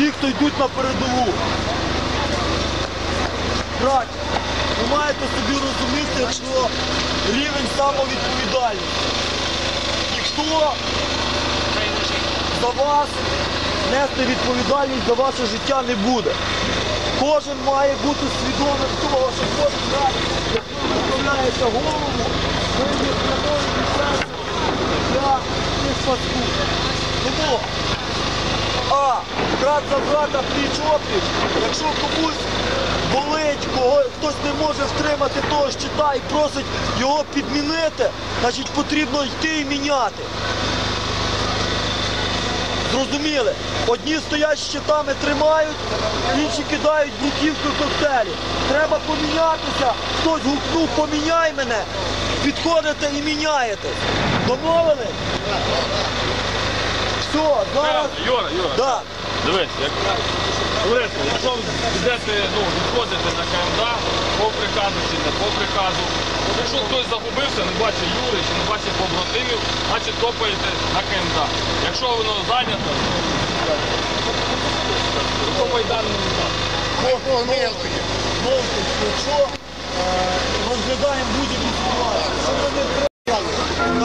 ті, хто йдуть на передову. Браття, ви маєте собі розуміти, що рівень самовідповідальності. Ніхто за вас нести відповідальність за ваше життя не буде. Кожен має бути свідомим того, що кожен раз, як ви голову, ви є серцем для тих паскуд. Брат за брата пліч опліч, якщо комусь болить, кого хтось не може втримати того щита і просить його підмінити, значить потрібно йти і міняти. Зрозуміли? Одні стоять з щитами, тримають, інші кидають бруківку коктейлі. Треба помінятися. Хтось гукнув, поміняй мене. Підходите і міняєте. Домовились? Все, зараз. Юра, Юра, Да. Дивись, як товариство, якщо йдете, ну, відходите на КМДА по приказу чи не по приказу, якщо хтось загубився, не бачить Юри чи не бачить побратимів, значить топаєте на КМДА. Якщо воно зайнято, то майдан не знаю. Знову ж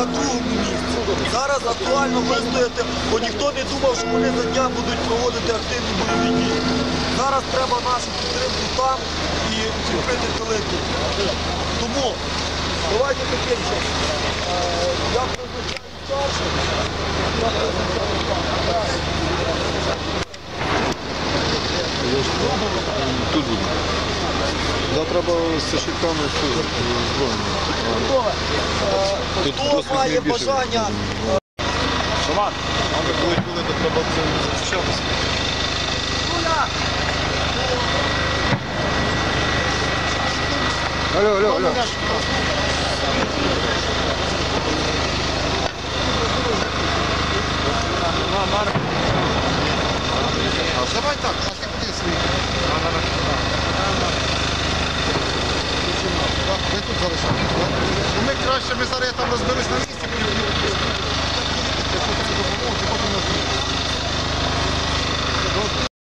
на другому місці. Зараз актуально вистояти, бо ніхто не думав, що вони за дня будуть проводити активні бойові дії. Зараз треба нашу підтримку там і укріпити великий. Тому давайте таким чином. Я призначаю старшим. Я призначаю. Тут буде. Завтра треба з щитками. Е, Тут Хто досвід має найбільше. бажання Шаман, Коли були, то треба цим захищатися. Алло, алло, алло. Давай так, а ти куди свій? Ви тут залишаєте, так? jeszcze my zarejestrowaliśmy